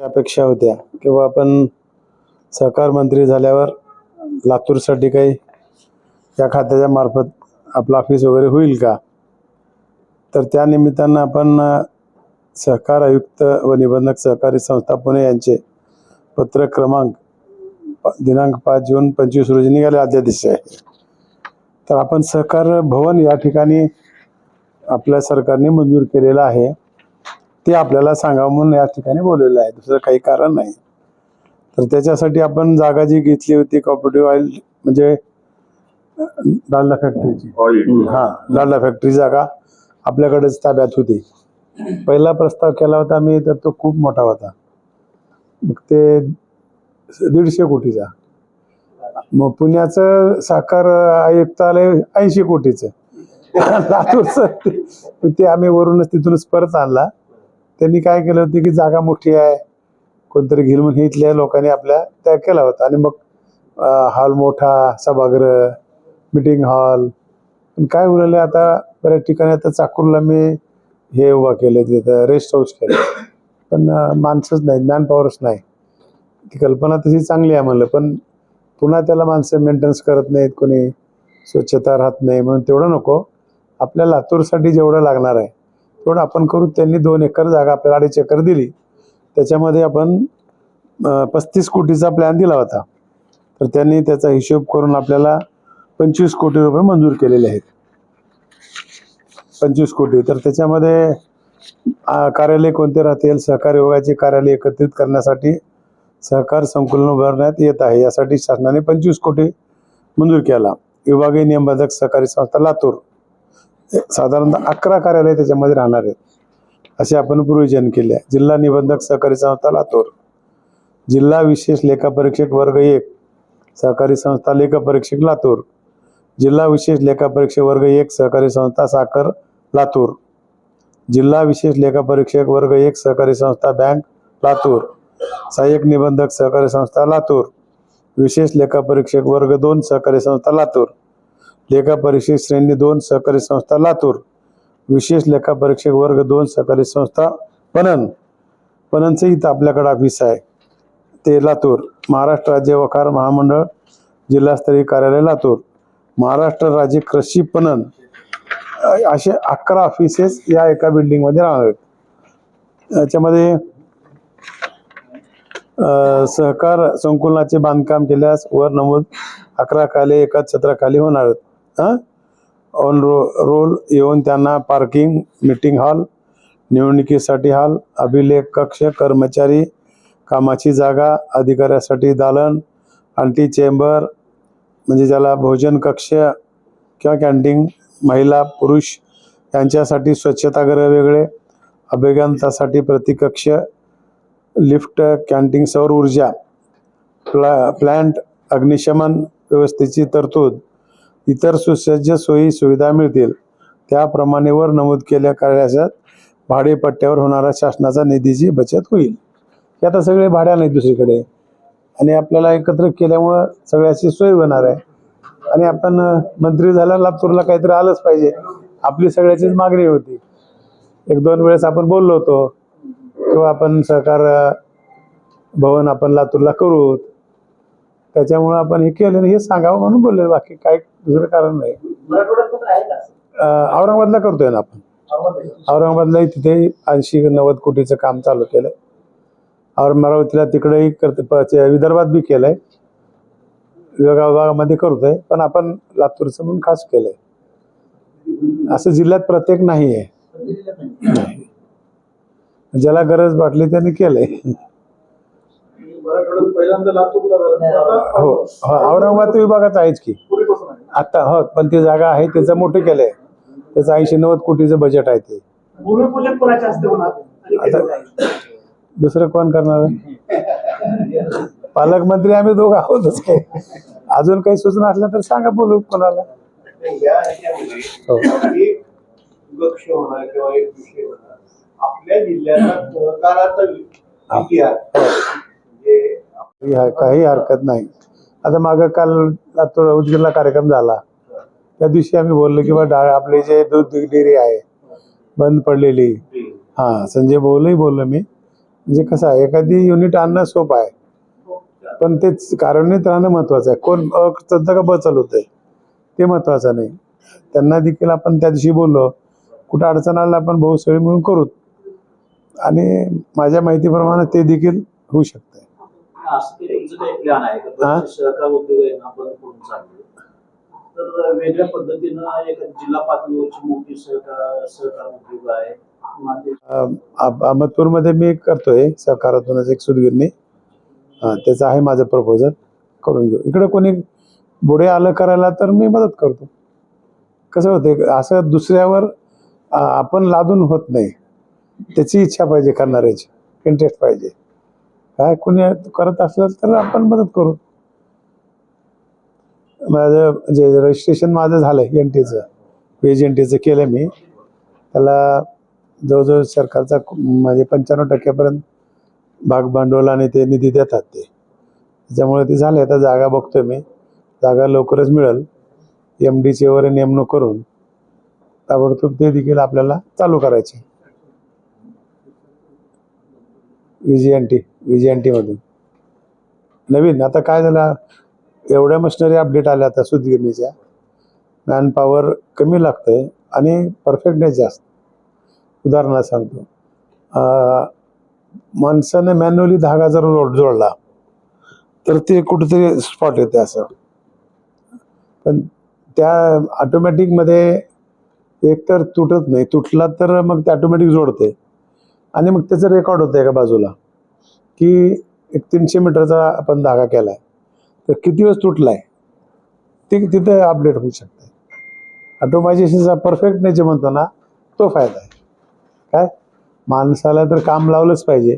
अपेक्षा होत्या. किंवा आपण सहकार मंत्री झाल्यावर लातूरसाठी काही या खात्याच्या मार्फत आपलं ऑफिस वगैरे होईल का? तर त्या निमित्तानं आपण सहकार आयुक्त व निबंधक सहकारी संस्था पुणे यांचे पत्र क्रमांक दिनांक पाच जून पंचवीस रोजी निघाले अध्यादेश आहे तर आपण सहकार भवन या ठिकाणी आपल्या सरकारने मंजूर केलेला आहे. ते आपल्याला सांगावं म्हणून या ठिकाणी बोललेलं आहे. दुसरं काही कारण नाही. तर त्याच्यासाठी आपण जागा जी घेतली होती कॉपरेटिव्ह ऑइल म्हणजे अं, डालडा फॅक्टरीची हा डालडा फॅक्टरी जागा आपल्याकडेच ताब्यात होती. पहिला प्रस्ताव केला होता मी तर तो खूप मोठा होता. मग ते दीडशे कोटीचा. मग पुण्याचं साखर आयुक्तालय ऐंशी कोटीचं. लातूरचं ते आम्ही वरूनच तिथूनच परत आणला. त्यांनी काय केलं होतं की जागा मोठी आहे. कोणतरी घेऊन म्हणून इथल्या लोकांनी आपल्या त्या केला होता. आणि मग हॉल मोठा सभागृह मिटिंग हॉल पण काय उरलं आता बऱ्याच ठिकाणी आता चाकूरला मी हे उभा केलं तिथं रेस्ट हाऊस केलं. पण माणसंच नाही मॅन पॉवरच नाही. ती कल्पना तशी चांगली आहे म्हणलं पण पुन्हा त्याला माणसं मेंटेनन्स करत नाहीत कोणी स्वच्छता राहत नाही म्हणून तेवढं नको. आपल्या लातूरसाठी जेवढं लागणार आहे तेवढं आपण करू. त्यांनी दोन एकर जागा आपल्याला अडीच एकर दिली. त्याच्यामध्ये आपण पस्तीस कोटीचा प्लॅन दिला होता. तर त्यांनी त्याचा हिशोब करून आपल्याला पंचवीस कोटी रुपये मंजूर केलेले आहेत. पंचवीस कोटी. तर त्याच्यामध्ये कार्यालय कोणते राहतील? सहकार विभागाचे कार्यालय एकत्रित करण्यासाठी सहकार संकुलन उभारण्यात येत आहे. यासाठी शासनाने पंचवीस कोटी मंजूर केला. विभागीय नियमबाधक सहकारी संस्था लातूर. साधारणतः अकरा कार्यालय त्याच्यामध्ये राहणार आहेत. असे आपण प्रोविजन केले आहे. जिल्हा निबंधक सहकारी संस्था लातूर. जिल्हा विशेष लेखापरीक्षक वर्ग एक सहकारी संस्था लेखापरीक्षक लातूर. जिल्हा विशेष लेखापरीक्षक वर्ग एक सहकारी संस्था साखर लातूर. जिल्हा विशेष लेखापरीक्षक वर्ग एक सहकारी संस्था बँक लातूर. सहाय्यक निबंधक सहकारी संस्था लातूर. विशेष लेखापरीक्षक वर्ग दोन सहकारी संस्था लातूर. लेखापरीक्षक श्रेणी दोन सहकारी संस्था लातूर. विशेष लेखापरीक्षक वर्ग दोन सहकारी संस्था पणन. पणनचं इथं आपल्याकडे ऑफिस आहे. ते लातूर. महाराष्ट्र राज्य वखार महामंडळ जिल्हास्तरीय कार्यालय लातूर. महाराष्ट्र राज्य कृषी पणन. असे अकरा ऑफिसेस या एका बिल्डिंगमध्ये राहणार आहेत. याच्यामध्ये सहकार संकुलनाचे बांधकाम केल्यास वर नमूद अकरा खाली एकाच छत्राखाली होणार आहेत. ऑन रो रोल येऊन त्यांना पार्किंग मीटिंग हॉल निवडणुकीसाठी हॉल अभिलेख कक्ष कर्मचारी कामाची जागा अधिकाऱ्यासाठी दालन आंटी चेंबर म्हणजे ज्याला भोजन कक्ष किंवा कॅन्टीन महिला पुरुष यांच्यासाठी स्वच्छतागृह वेगळे अभियंतासाठी प्रतिकक्ष लिफ्ट कॅन्टीन सौर ऊर्जा प्ला प्लॅन्ट अग्निशमन व्यवस्थेची तरतूद इतर सुसज्ज सोयी सुविधा मिळतील. त्याप्रमाणे वर नमूद केल्या कार्यालयात भाडेपट्ट्यावर होणारा शासनाचा निधीची बचत होईल. हे आता सगळे भाड्या नाही दुसरीकडे. आणि आपल्याला एकत्र केल्यामुळं सगळ्याची सोय होणार आहे. आणि आपण मंत्री झाला लातूरला काहीतरी आलंच पाहिजे. आपली सगळ्याचीच मागणी होती. एक दोन वेळेस आपण बोललो होतो. किंवा आपण सहकार भवन आपण लातूरला करू. त्याच्यामुळं आपण हे केलं हे सांगावं म्हणून बोलले. बाकी काय दुसरं कारण नाही. औरंगाबादला करतोय ना आपण. औरंगाबादला तिथे ऐंशी नव्वद कोटीचं काम चालू केलंय. और अमरावतीला तिकडेही करते विदर्भात बी केलंय. विभागा विभागामध्ये करतोय. पण आपण लातूरचं म्हणून खास केलंय. असं जिल्ह्यात प्रत्येक नाही. आहे ज्याला गरज वाटली त्याने केलंय. पहिल्यांदा लातूरला हो. हो. औरंगाबाद. विभागाच आहेच की पूर्वीपासून आहे आता हो पण ती जागा आहे त्याचं मोठं केलंय. त्याचं ऐंशी नव्वद कोटीचं बजेट आहे ते. भूमिपूजन आता दुसरं कोण करणार? आहे? पालकमंत्री आम्ही दोघं आहोतच काय अजून काही सूचना असल्या तर सांगा बोलू कोणाला. या ह्याच्यामध्ये हो. एक विवक्ष म्हणा किंवा एक विषय म्हणा आपल्या जिल्ह्याचा सहकाराचा हा. इतिहास काही काही हरकत नाही. आता मागं काल लातूर उदगीरला कार्यक्रम झाला. त्या दिवशी आम्ही बोललो की बा डाळ आपले जे दूध डेअरी आहे बंद पडलेली. हा संजय भाऊलाही बोललो मी. म्हणजे कसं आहे एखादी युनिट आणणं सोपं आहे. पण तेच कार्यान्वित राहणं महत्वाचं आहे. कोण अ चालतं का ब चालवतंय ते महत्वाचं नाही. त्यांना देखील आपण त्या दिवशी बोललो कुठं अडचण आलं आपण भाऊ सगळे मिळून करू. आणि माझ्या माहितीप्रमाणे ते देखील होऊ शकतं तर वेगळ्या पद्धतीनं एक जिल्हा पातळीवरची मोठी सहकार सहकार उद्योग आहे. अहमदपूरमध्ये मी करतोय सहकारातूनच एक सुदगिरणी. त्याचं आहे माझं प्रपोजल करून घेऊ. इकडं कोणी पुढे आलं करायला तर मी मदत करतो. कसं होते असं दुसऱ्यावर आपण लादून होत नाही. त्याची इच्छा पाहिजे करणाऱ्याची. इंटरेस्ट पाहिजे. काय कोणी करत असलं तर आपण मदत करू. माझं जे रजिस्ट्रेशन माझं झालं आहे एन टीचं वेज एन टीचं केलं मी. त्याला जवळजवळ सरकारचा म्हणजे पंच्याण्णव टक्क्यापर्यंत भाग भांडवल आणि ते निधी देतात ते. त्याच्यामुळे ते झाले आता जागा बघतोय मी. जागा लवकरच मिळेल. एम डीची वगैरे नेमणूक करून ताबडतोब ते देखील आपल्याला चालू करायचे. VJ N T VJ N टीमधून नवीन आता काय झालं? एवढ्या मशिनरी अपडेट आल्या आता सुतगिरणीच्या मॅन पॉवर कमी लागतं आणि परफेक्टनेस जास्त. उदाहरणार्थ सांगतो. माणसानं माणसाने मॅन्युअली धागा जर जोड जोडला तर ते कुठेतरी स्पॉट येते असं. पण त्या ऑटोमॅटिकमध्ये एकतर तुटत नाही. तुटला तर मग ते ऑटोमॅटिक जोडते आणि मग त्याचं रेकॉर्ड होतं एका बाजूला की एक तीनशे मीटरचा आपण धागा केला आहे तर किती वेळेस तुटला आहे ते तिथं अपडेट होऊ शकते ऑटोमायझेशनचा परफेक्टनेस जे म्हणतो ना तो फायदा आहे. काय? माणसाला तर काम लावलंच पाहिजे.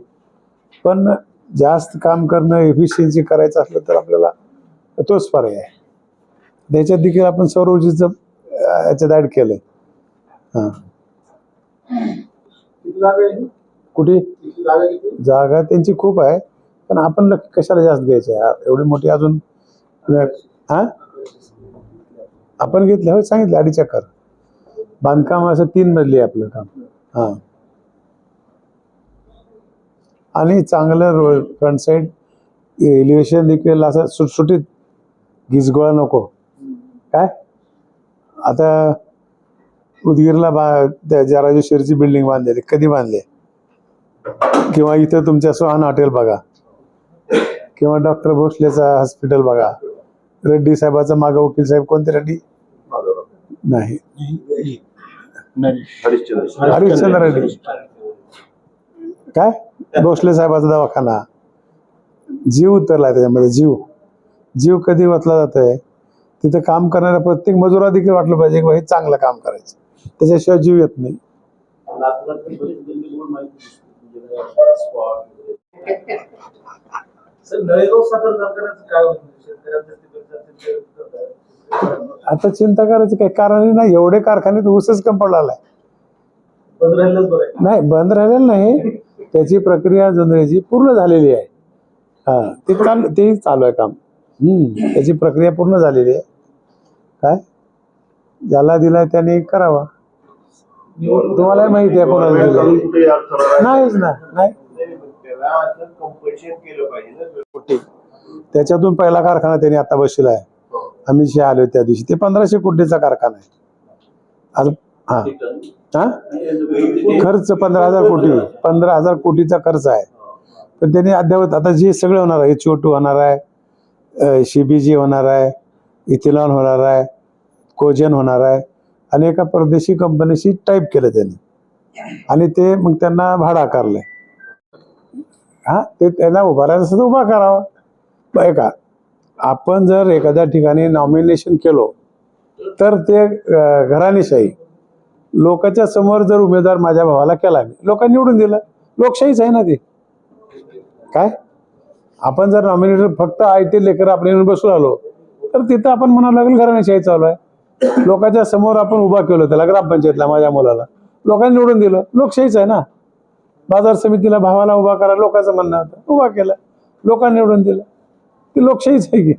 पण जास्त काम करणं एफिशियन्सी करायचं असलं तर आपल्याला तोच पर्याय आहे. त्याच्यात देखील आपण सौर ऊर्जेचं याच्यात ॲड केलं हां. कुठे? जागा त्यांची खूप आहे. पण आपण लक्ष कशाला जास्त घ्यायचं? आहे एवढी मोठी अजून हां? आपण घेतलं हो सांगितलं अडीच एकर. बांधकाम असं तीन मजली आहे आपलं काम. हां. आणि चांगलं रो फ्रंट साईड एलिव्हेशन देखील असं सुटसुटीत गिजगोळा नको. काय? आता उदगीरला बा त्या जराजेश्वरीची बिल्डिंग बांधलेली कधी बांधली? किंवा इथं तुमच्या सोहान हॉटेल बघा. किंवा डॉक्टर भोसलेचा हॉस्पिटल बघा. रेड्डी साहेबाचा मागं वकील साहेब कोणते रेड्डी? नाही. हरिश्चंद्र. रेड्डी. काय? भोसले साहेबाचा दवाखाना. जीव उतरलाय त्याच्यामध्ये जीव. जीव कधी वतला जातोय? तिथं काम करणाऱ्या प्रत्येक मजुरा देखील वाटलं पाहिजे की बा हे चांगलं काम करायचं. त्याच्याशिवाय जीव येत नाही. आता चिंता करायचं काही कारण नाही. एवढे कारखान्यात ऊसच कम बरं आहे. नाही बंद राहिलेलं नाही. त्याची प्रक्रिया जुनऱ्याची पूर्ण झालेली आहे. हा ते चालू ते चालू आहे काम. हम्म त्याची प्रक्रिया पूर्ण झालेली आहे. काय? ज्याला दिलाय त्याने करावा. तुम्हालाही माहिती आहे कोणाला नाहीच ना नाही. त्याच्यातून पहिला कारखाना त्यांनी आता बसलेला आहे. आम्ही जे आलो त्या दिवशी ते पंधराशे कोटीचा कारखाना आहे. आज हा. हा? खर्च पंधरा हजार कोटी पंधरा हजार कोटीचा खर्च आहे. पण त्यांनी अद्यावत आता जे सगळं होणार आहे एच ओ टू होणार आहे सीबीजी होणार आहे इथिलॉन होणार आहे कोजन होणार आहे आणि एका परदेशी कंपनीशी टाईप केलं त्यांनी. आणि ते मग त्यांना भाडं आकारलंय. हा ते त्यांना उभारायचं असेल तर उभा करावा. ऐका का आपण जर एखाद्या ठिकाणी नॉमिनेशन केलो तर ते घराणेशाही. लोकांच्या समोर जर उमेदवार माझ्या भावाला केला मी लोकांनी निवडून दिलं. लोकशाहीच आहे ना ती. काय? आपण जर नॉमिनेटर फक्त आय टी लेकर आपण येऊन बसू आलो तर तिथं आपण म्हणावं लागेल घराणेशाही चालू आहे. लोकांच्या समोर आपण उभा केलं त्याला ग्रामपंचायतला माझ्या मुलाला. लोकांनी निवडून दिलं. लोकशाहीच आहे ना? बाजार समितीला भावाला उभा करा लोकांचं म्हणणं होतं. उभा केलं. लोकांनी निवडून दिलं. ती लोकशाहीच आहे की?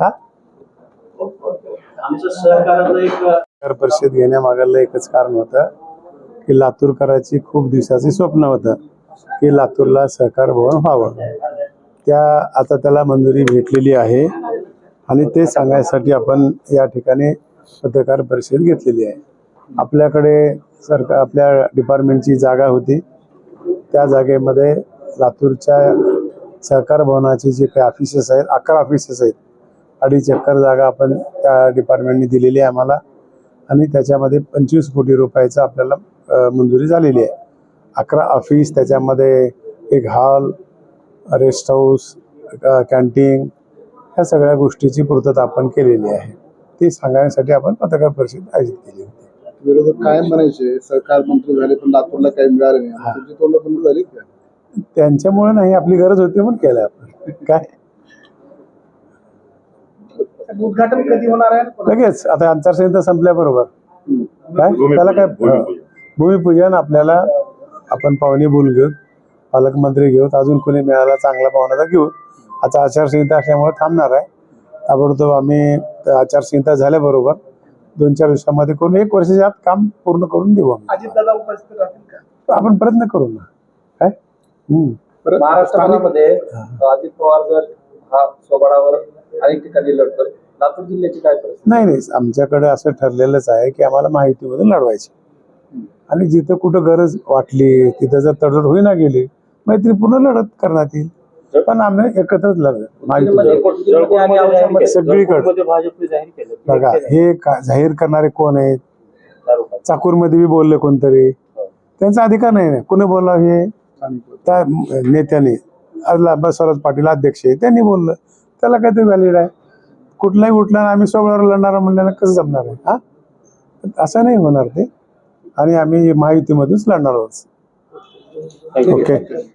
हा? नगर परिषद घेण्यामागलं एकच कारण होतं की लातूरकरांची खूप दिवसाची स्वप्न होतं की लातूरला सहकार भवन व्हावं. त्या आता त्याला मंजुरी भेटलेली आहे आणि ते सांगण्यासाठी आपण या ठिकाणी पत्रकार परिषद घेतलेली आहे. आपल्याकडे सरकार आपल्या डिपार्टमेंटची जागा होती. त्या जागेमध्ये लातूरच्या सहकार भवनाचे जे काही ऑफिसेस आहेत अकरा ऑफिसेस आहेत. अडीच एकर जागा आपण त्या डिपार्टमेंटने दिलेली आहे आम्हाला. आणि त्याच्यामध्ये पंचवीस कोटी रुपयाचं आपल्याला मंजुरी झालेली आहे. अकरा ऑफिस त्याच्यामध्ये एक हॉल रेस्ट हाऊस कॅन्टीन ह्या सगळ्या गोष्टीची पूर्तता आपण केलेली आहे. ती सांगण्यासाठी आपण पत्रकार परिषद आयोजित केली होती. विरोधक काय म्हणायचे? सरकार मंत्री झाले पण लातूरला काही मिळालं नाही. तुमची तोंड बंद झाली त्यांच्यामुळे नाही आपली गरज होती म्हणून केलं आपण. काय? उद्घाटन कधी होणार आहे? लगेच. आता आचारसंहिता संपल्याबरोबर काय? त्याला काय? भूमिपूजन. आपल्याला आपण पाहुणे बोल घेऊ पालकमंत्री घेऊ अजून कोणी मिळाला चांगला पाहुण्याचा घेऊ आता आचारसंहिता असल्यामुळे थांबणार आहे. ताबडतोब आम्ही आचारसंहिता झाल्याबरोबर दोन चार दिवसामध्ये करून एक वर्षाच्या आत काम पूर्ण करून देऊ आपण प्रयत्न करू ना. काय? महाराष्ट्रामध्ये अजित पवार जर हा स्वबळावर अनेक ठिकाणी लढतोय लातूर जिल्ह्याची काय नाही नाही. आमच्याकडे असं ठरलेलंच आहे की आम्हाला माहितीमधून लढवायची. आणि जिथं कुठं गरज वाटली तिथं जर तडजोड होईना गेली मैत्रीपूर्ण लढत करण्यात येईल. पण आम्ही एकत्रच माहिती औरंगाबाद सगळीकडे. भाजपने जाहीर केलं. बघा हे का- जाहीर करणारे कोण आहेत? चाकूरमध्ये बी बोलले कोणतरी. त्यांचा अधिकार नाही ना. कोणी बोलला हे? त्या नेत्याने. बसवराज पाटील अध्यक्ष आहे. त्यांनी बोललं. त्याला काहीतरी व्हॅलिड आहे. कुठलाही उठला आम्ही सोबळावर लढणार म्हणल्यानं कसं जमणार आहे? हा? असं नाही होणार ते. आणि आम्ही माहितीमधूनच लढणार आहोत. ओके